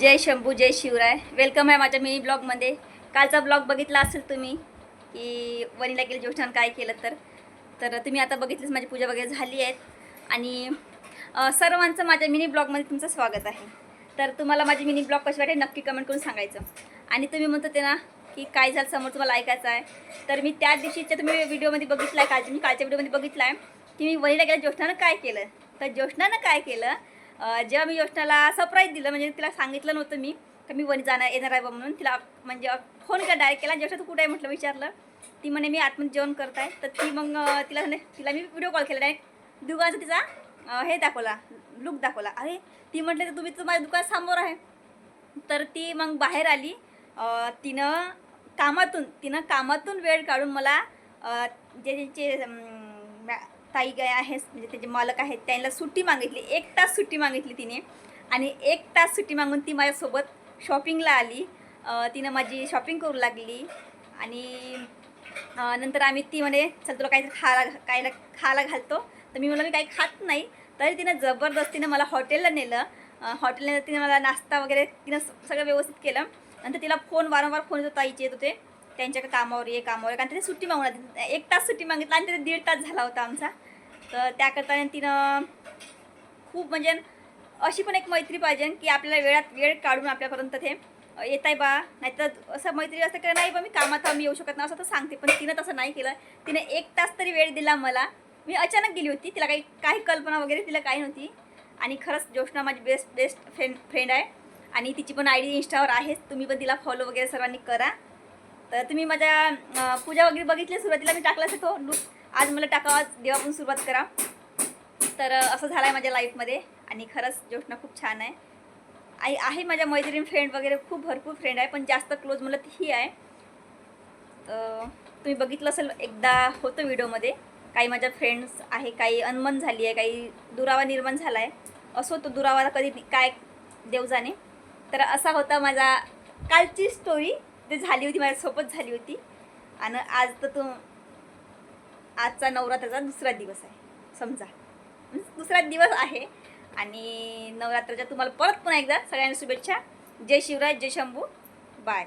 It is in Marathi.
जय शंभू जय शिवराय. वेलकम आहे माझ्या मिनी ब्लॉगमध्ये कालचा ब्लॉग बघितला असेल तुम्ही की वनीला गेलं ज्योष्ठान काय केलं तर. तर तुम्ही आता बघितलीच माझी पूजा वगैरे झाली आहेत आणि सर्वांचं माझ्या मिनी ब्लॉगमध्ये तुमचं स्वागत आहे. तर तुम्हाला माझी मिनी ब्लॉग कशी वाटेल नक्की कमेंट करून सांगायचं. आणि तुम्ही म्हणतो ते ना की काय झालं समोर तुम्हाला ऐकायचं आहे. तर मी त्या दिवशीच्या तुम्ही व्हिडिओमध्ये बघितला आहे कालच्या मी कालच्या व्हिडिओमध्ये बघितला आहे की मी वनीला गेल्या ज्योष्ठानं काय केलं? तर ज्योष्ठानं काय केलं? जेव्हा मी योजनाला सरप्राईज दिलं म्हणजे तिला सांगितलं नव्हतं मी का मी वन जाणार येणार आहे बा म्हणून तिला म्हणजे फोन केला डायरेक्ट केला ज्योष्णा तू कुठे आहे म्हटलं विचारलं ती म्हणे मी आतमध्ये जेवण करत आहे. तर ती मग तिला तिला मी व्हिडिओ कॉल केला डायरेक्ट दुकानचा तिचा हे दाखवला लुक दाखवला. अरे ती म्हटलं तर तुम्ही माझ्या माझ्या दुकानासमोर आहे. तर ती मग बाहेर आली. तिनं कामातून तिनं कामातून वेळ काढून मला जे ज्यांचे मॅ- ताई गाय आहेत म्हणजे त्याचे मालक आहेत त्यांना सुट्टी मागितली. एक तास सुट्टी मागितली तिने. आणि एक तास सुट्टी मागून ती माझ्यासोबत शॉपिंगला आली. तिनं माझी शॉपिंग करू लागली. आणि नंतर आम्ही ती म्हणे चल तुला काहीतरी खायला खायला खायला घालतो. तर मी म्हणलं मी काही खात नाही. तरी तिनं जबरदस्तीनं मला हॉटेलला नेलं. हॉटेलला तिने मला नाश्ता वगैरे तिनं सगळं व्यवस्थित केलं. नंतर तिला फोन वारंवार फोन येतो ताईचे येत होते त्यांच्या कामावर ये कामावर कारण तिने सुट्टी मागून एक तास सुट्टी मागितला आणि त्याचा दीड तास झाला होता आमचा. तर त्याकरता तिनं खूप म्हणजे अशी पण एक मैत्री पाहिजे की आपल्याला वेळात वेळ काढून आपल्यापर्यंत ते येत आहे बा. नाहीतर असं मैत्री असं की नाही बा मी कामात मी येऊ शकत नाही. असं तर सांगते पण तिनं तसं नाही केलं. तिने एक तास तरी वेळ दिला मला. मी अचानक गेली होती. तिला काही काही कल्पना वगैरे तिला काही नव्हती. आणि खरंच ज्योष्णा माझी बेस्ट बेस्ट फ्रेंड फ्रेंड आहे. आणि तिची पण आय डी इंस्टावर आहेच तुम्ही पण तिला फॉलो वगैरे सर्वांनी करा. तर तुम्ही माझ्या पूजा वगैरे बघितली सुरुवातीला मी टाकला तो लुक आज मला टाकावा देवापासून सुरुवात करा. तर असं झालं आहे माझ्या लाईफमध्ये आणि खरंच ज्योष्णा खूप छान आहे. आई आहे माझ्या मैत्रीण फ्रेंड वगैरे खूप भरपूर फ्रेंड आहे पण जास्त क्लोज मला ही आहे. तर तुम्ही बघितलं असेल एकदा होतं व्हिडिओमध्ये काही माझ्या फ्रेंड्स आहे काही अनमन झाली आहे काही दुरावा निर्माण झाला आहे असो तो दुरावा कधी काय देवजाने. तर असा होता माझा कालची स्टोरी ते झाली होती माझ्यासोबत झाली होती. आणि आज तर तो आजचा नवरात्राचा दुसरा दिवस आहे. समजा. म्हणजे दुसरा दिवस आहे. आणि नवरात्राच्या तुम्हाला परत पुन्हा एकदा सगळ्यांना शुभेच्छा. जय शिवराज जय शंभू. बाय